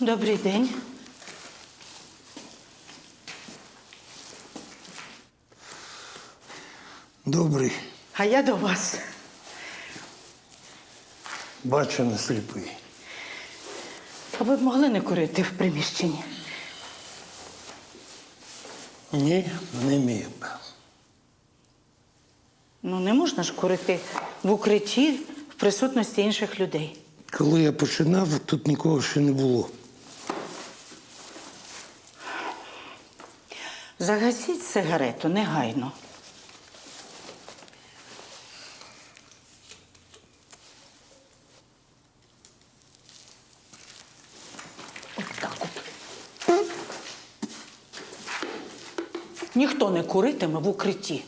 Добрий день. Добрий, А я до вас. бачу не сліпий. А ви б могли не курити в приміщенні? Ні, не міг би. Ну, не можна ж курити в укритті в присутності інших людей. Коли я починав, тут нікого ще не було. Загасіть сигарету негайно. Ніхто не куритиме в укритті.